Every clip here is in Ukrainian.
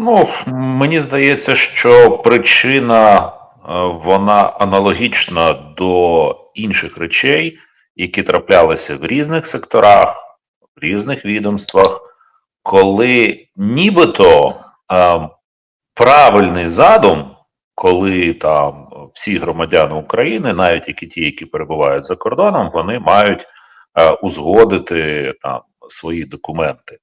Ну, мені здається, що причина е, вона аналогічна до інших речей, які траплялися в різних секторах, в різних відомствах, коли нібито е, правильний задум, коли там всі громадяни України, навіть які ті, які перебувають за кордоном, вони мають е, узгодити там свої документи,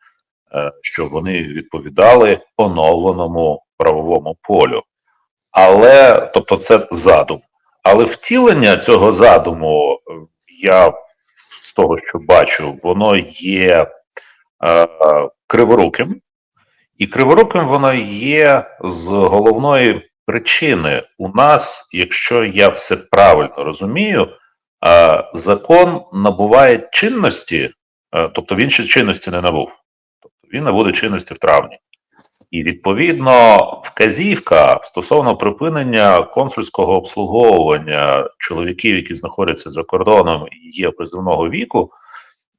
е, щоб вони відповідали оновленому правовому полю. Але тобто, це задум. Але втілення цього задуму, е, я з того, що бачу, воно є е, криворуким, і криворуким воно є з головної причини. У нас, якщо я все правильно розумію, е, закон набуває чинності, е, тобто він ще чинності не набув. Він набуде чинності в травні. І відповідно вказівка стосовно припинення консульського обслуговування чоловіків, які знаходяться за кордоном і є призовного віку,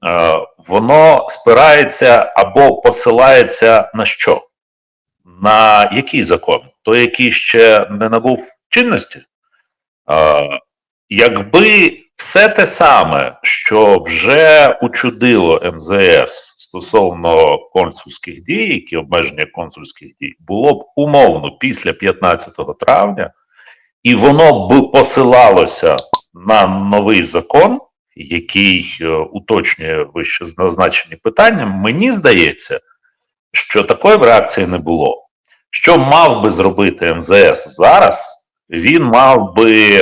е, воно спирається або посилається на що? На який закон? Той, який ще не набув чинності? Е, Якби все те саме, що вже учудило МЗС стосовно консульських дій, які обмеження консульських дій, було б умовно після 15 травня, і воно б посилалося на новий закон, який е, уточнює вище назначені питання, мені здається, що такої б реакції не було. Що мав би зробити МЗС зараз? Він мав би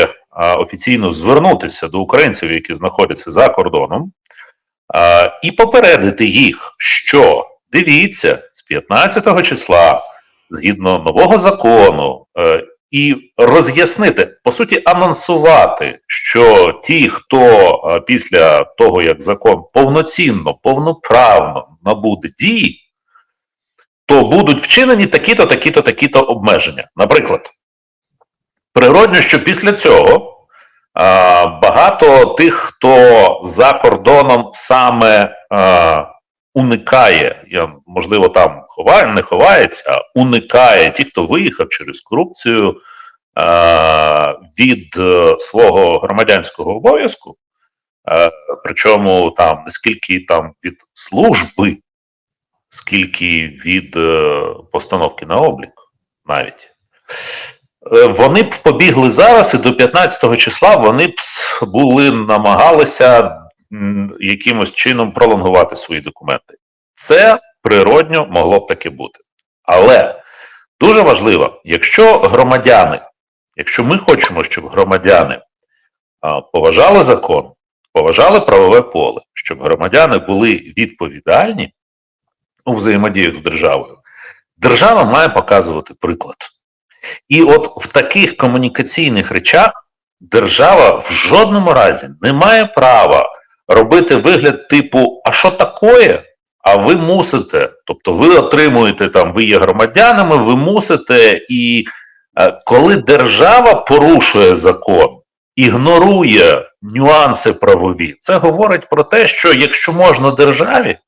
офіційно звернутися до українців, які знаходяться за кордоном, і попередити їх, що дивіться, з 15 числа, згідно нового закону, е, і роз'яснити, по суті, анонсувати, що ті, хто е, після того, як закон повноцінно, повноправно набуде дії, то будуть вчинені такі-то, такі-то, такі-то обмеження. Наприклад, природно, що після цього а, багато тих, хто за кордоном саме а, уникає, я, можливо, там ховає, не ховається, а уникає ті, хто виїхав через корупцію а, від е, свого громадянського обов'язку, а, причому там скільки там від служби, скільки від е, постановки на облік навіть. Е, Вони б побігли зараз, і до 15 числа вони б були намагалися якимось чином пролонгувати свої документи. Це природньо могло б таки бути. Але дуже важливо, якщо громадяни, якщо ми хочемо, щоб громадяни поважали закон, поважали правове поле, щоб громадяни були відповідальні у взаємодіях з державою, держава має показувати приклад. І от в таких комунікаційних речах держава в жодному разі не має права робити вигляд типу: а що такое? А ви мусите, тобто ви отримуєте там, ви є громадянами, ви мусите, і е, коли держава порушує закон, ігнорує нюанси правові, це говорить про те, що якщо можна державі,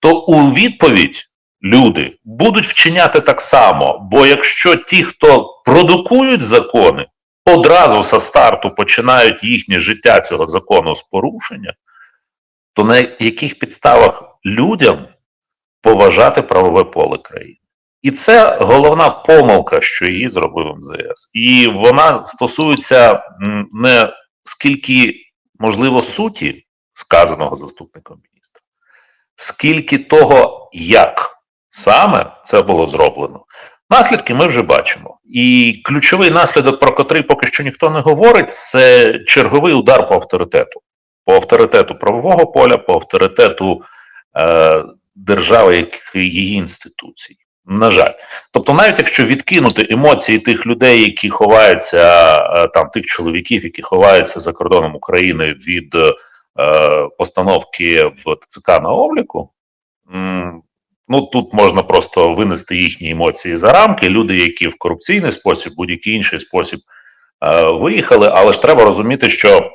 то у відповідь люди будуть вчиняти так само. Бо якщо ті, хто продукують закони, одразу со старту починають їхнє життя цього закону з порушення, то на яких підставах людям поважати правове поле країни? І це головна помилка, що її зробив МЗС. І вона стосується не скільки, можливо, суті сказаного заступником міністра, скільки того, як саме це було зроблено. Наслідки ми вже бачимо. І ключовий наслідок, про котрий поки що ніхто не говорить, це черговий удар по авторитету, по авторитету правового поля, по авторитету е, держави, як її інституцій. На жаль, тобто, навіть якщо відкинути емоції тих людей, які ховаються, е, там тих чоловіків, які ховаються за кордоном України від е, постановки в ТЦК на обліку, ну тут можна просто винести їхні емоції за рамки. Люди, які в корупційний спосіб, будь-який інший спосіб е, виїхали, але ж треба розуміти, що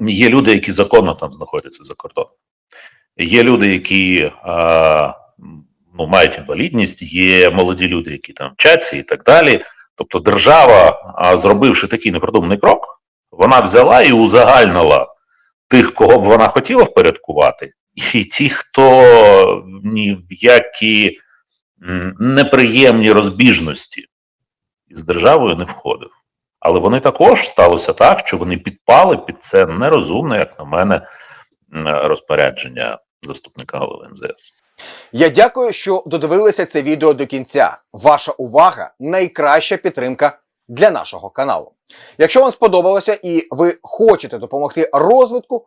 є люди, які законно там знаходяться за кордоном. Є люди, які е, ну, мають інвалідність, є молоді люди, які там вчаться і так далі. Тобто держава, зробивши такий непродуманий крок, вона взяла і узагальнила тих, кого б вона хотіла впорядкувати, і ті, хто ні в які неприємні розбіжності із державою не входив. Але вони також сталося так, що вони підпали під це нерозумне, як на мене, розпорядження заступника голови МЗС. Я дякую, що додивилися це відео до кінця. Ваша увага найкраща підтримка для нашого каналу. Якщо вам сподобалося і ви хочете допомогти розвитку,